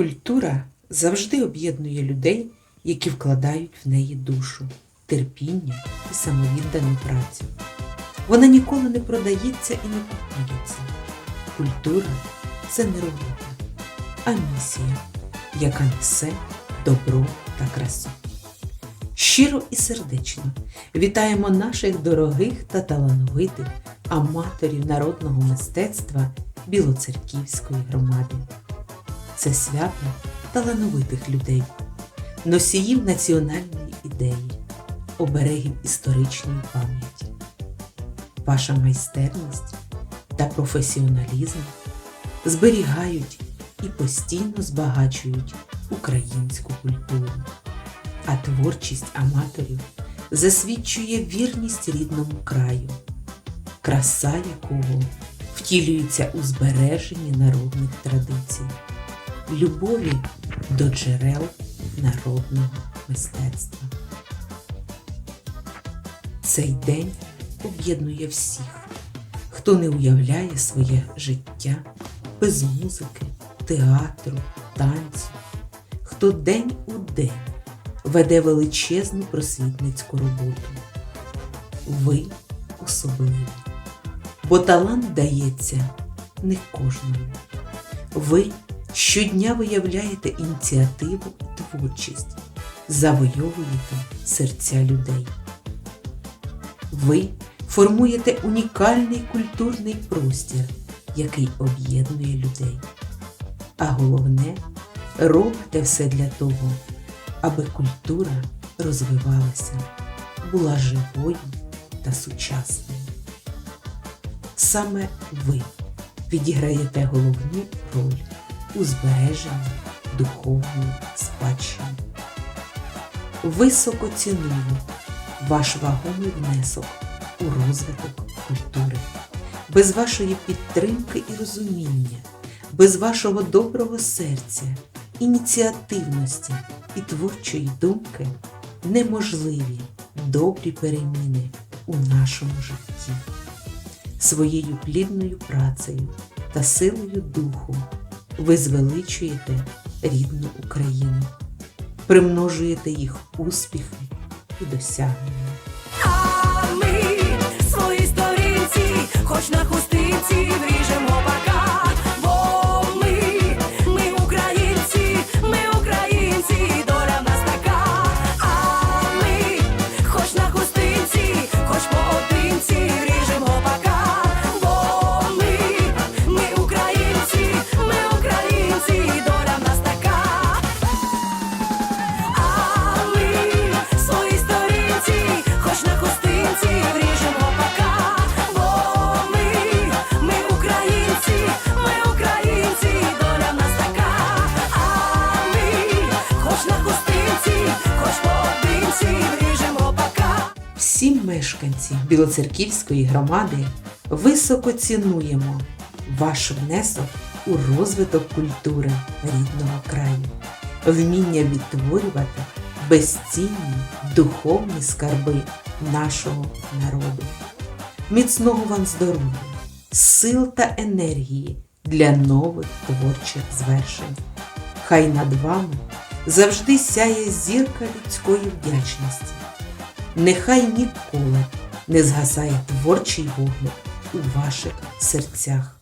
Культура завжди об'єднує людей, які вкладають в неї душу, терпіння і самовіддану працю. Вона ніколи не продається і не купується. Культура це не робота, а місія, яка несе добро та красу. Щиро і сердечно вітаємо наших дорогих та талановитих аматорів народного мистецтва Білоцерківської громади. Це свято талановитих людей, носіїв національної ідеї, оберегів історичної пам'яті. Ваша майстерність та професіоналізм зберігають і постійно збагачують українську культуру, а творчість аматорів засвідчує вірність рідному краю, краса якого втілюється у збереженні народних традицій, любові до джерел народного мистецтва. Цей день об'єднує всіх, хто не уявляє своє життя без музики, театру, танцю, хто день у день веде величезну просвітницьку роботу. Ви особливі, бо талант дається не кожному. Ви щодня виявляєте ініціативу і творчість, завойовуєте серця людей. Ви формуєте унікальний культурний простір, який об'єднує людей. А головне, робите все для того, аби культура розвивалася, була живою та сучасною. Саме ви відіграєте головну роль у збереженні духовної спадщини. Високо ціную ваш вагомий внесок у розвиток культури. Без вашої підтримки і розуміння, без вашого доброго серця, ініціативності і творчої думки неможливі добрі переміни у нашому житті. Своєю плідною працею та силою духу ви звеличуєте рідну Україну, примножуєте їх успіхи і досягнення. А ми свої сторінці, хоч на хустинці вріжемо Всі мешканці Білоцерківської громади високо цінуємо ваш внесок у розвиток культури рідного краю, вміння відтворювати безцінні духовні скарби нашого народу. Міцного вам здоров'я, сил та енергії для нових творчих звершень. Хай над вами завжди сяє зірка людської вдячності. Нехай ніколи не згасає творчий вогник у ваших серцях.